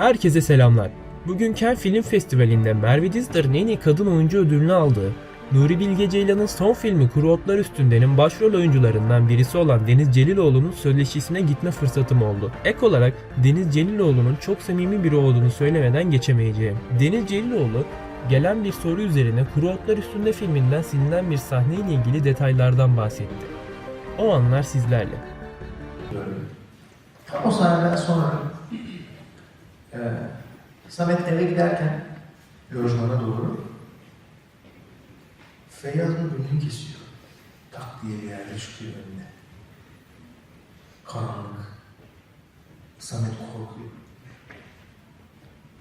Herkese selamlar. Bugün Cannes Film Festivali'nde Merve Dizdar'ın en iyi kadın oyuncu ödülünü aldığı, Nuri Bilge Ceylan'ın son filmi Kuru Otlar Üstünde'nin başrol oyuncularından birisi olan Deniz Celiloğlu'nun söyleşisine gitme fırsatım oldu. Ek olarak Deniz Celiloğlu'nun çok samimi biri olduğunu söylemeden geçemeyeceğim. Deniz Celiloğlu, gelen bir soru üzerine Kuru Otlar Üstünde filminden silinen bir sahneyle ilgili detaylardan bahsetti. O anlar sizlerle. O sahneden sonra e, Samet eve giderken lojmana doğru Feyyaz'ın önünü kesiyor. Tak diye bir yerde çıkıyor önüne. Karanlık. Samet korkuyor.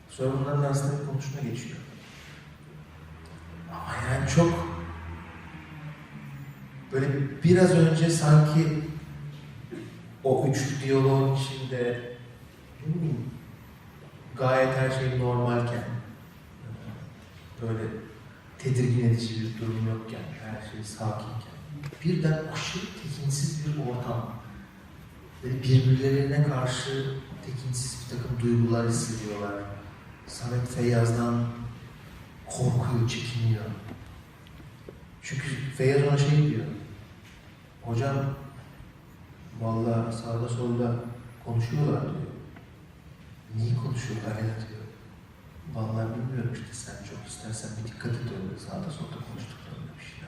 Sonra bunların arasında bir konuşma geçiyor. Ama yani çok böyle biraz önce sanki o üçlü diyaloğun içinde ne gayet her şey normalken böyle tedirgin edici bir durum yokken, her şey sakinken birden aşırı tekinsiz bir ortam ve birbirlerine karşı tekinsiz bir takım duygular hissediyorlar. Samet Feyyaz'dan korkuyor, çekiniyor. Çünkü Feyyaz ona şey diyor. Hocam Vallahi sağda solda konuşuyorlar diyor. Niye konuşuyorlar ya diyor. Vallahi bilmiyorum işte sen çok istersen